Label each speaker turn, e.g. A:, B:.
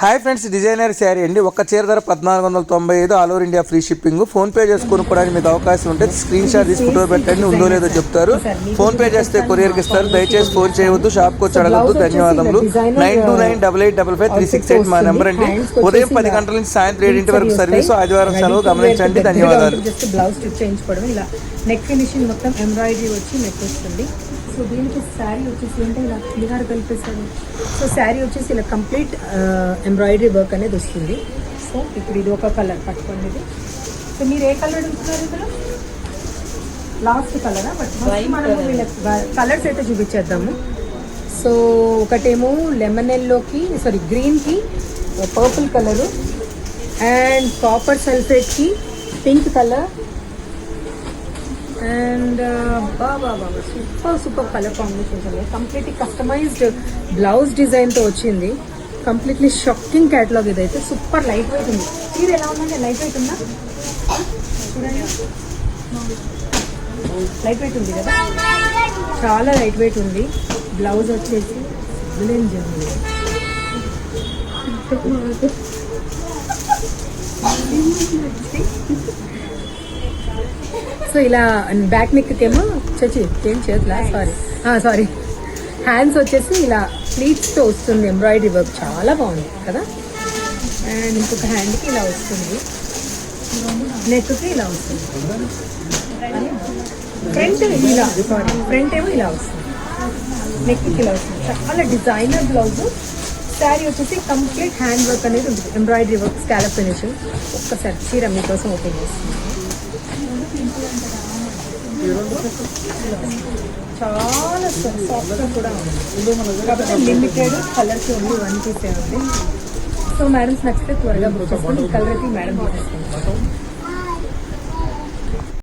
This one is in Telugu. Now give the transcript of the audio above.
A: హాయ్ ఫ్రెండ్స్ డిజైనర్ శారీ అండి. ఒక్క చీర ధర పద్నాలుగు వందల తొంభై ఐదు all over India free shipping. PhonePe చేసి మీకు అవకాశం ఉంటే స్క్రీన్ షాట్ తీసి ఫోటో పెట్టండి ఉందో లేదో చెప్తారు. ఫోన్ పే చేస్తే కొరియర్కి ఇస్తారు. దయచేసి ఫోన్ చేయవద్దు షాప్కి వచ్చి అడగద్దు. ధన్యవాదములు. Nine two nine double eight double five three six eight మా నెంబర్ అండి. ఉదయం పది గంటల నుంచి సాయంత్రం ఏడింటి వరకు సర్వీస్ ఆదివారం సెలవు గమనించండి. ధన్యవాదాలు.
B: జస్ట్ బ్లౌజ్ స్టిచ్ చేయించుకోవడం ఇలా నెక్ ఫినిషింగ్ మొత్తం ఎంబ్రాయిడరీ వచ్చి నెక్ వస్తుంది సో దీనికి శారీ వచ్చేసి ఏంటంటే ఇలా క్లియర్ కలిపేసాడు సో శారీ వచ్చేసి ఇలా కంప్లీట్ ఎంబ్రాయిడరీ వర్క్ అనేది వస్తుంది. సో ఇప్పుడు ఇది ఒక కలర్ పట్టుకోండి ఇది. సో మీరు ఏ కలర్ అడుగుతున్నారు ఇందులో లాస్ట్ కలరా బట్ మనము వీళ్ళ కలర్స్ అయితే చూపించేద్దాము. సో ఒకటేమో లెమన్ ఎల్లోకి సారీ గ్రీన్కి పర్పుల్ కలరు అండ్ కాపర్ సల్ఫేట్కి పింక్ కలర్ అండ్ బాబా బాబా సూపర్ సూపర్ కలర్ కాంబినేషన్స్ ఉన్నాయి కంప్లీట్లీ కస్టమైజ్డ్ బ్లౌజ్ డిజైన్తో వచ్చింది. కంప్లీట్లీ షాకింగ్ క్యాటలాగ్ ఇదైతే. సూపర్ లైట్ వెయిట్ ఉంది. చీర ఎలా ఉందండి? లైట్ వెయిట్ ఉందా? చూడండి. లైట్ వెయిట్ ఉంది కదా? చాలా లైట్ వెయిట్ ఉంది. బ్లౌజ్ వచ్చేసి ఉంది Thank you. సో ఇలా బ్యాక్ నెక్ ఏమో చచ్చి ఏం చేతులా సారీ సారీ హ్యాండ్స్ వచ్చేసి ఇలా ప్లీట్స్తో వస్తుంది ఎంబ్రాయిడరీ వర్క్ చాలా బాగుంది కదా? అండ్ ఇంకొక హ్యాండ్కి ఇలా వస్తుంది. నెక్కి ఇలా వస్తుంది. ఫ్రంట్ ఇలా సారీ ఫ్రంట్ ఏమో ఇలా వస్తుంది. నెక్కి ఇలా వస్తుంది. చాలా డిజైనర్ బ్లౌజ్ శారీ వచ్చేసి కంప్లీట్ హ్యాండ్ వర్క్ అనేది ఉంటుంది. ఎంబ్రాయిడరీ వర్క్ స్కాలప్ ఫినిషింగ్ ఒక్కసారి చీర మీకోసం ఓపెన్ చేస్తుంది చాలా సాఫ్ట్గా కూడా ఉంది. కాబట్టి లిమిటెడ్ కలర్స్ ఉంది వన్ పీసే ఉంది సో మేడం నచ్చితే త్వరగా బుక్ కలర్ అయితే మేడం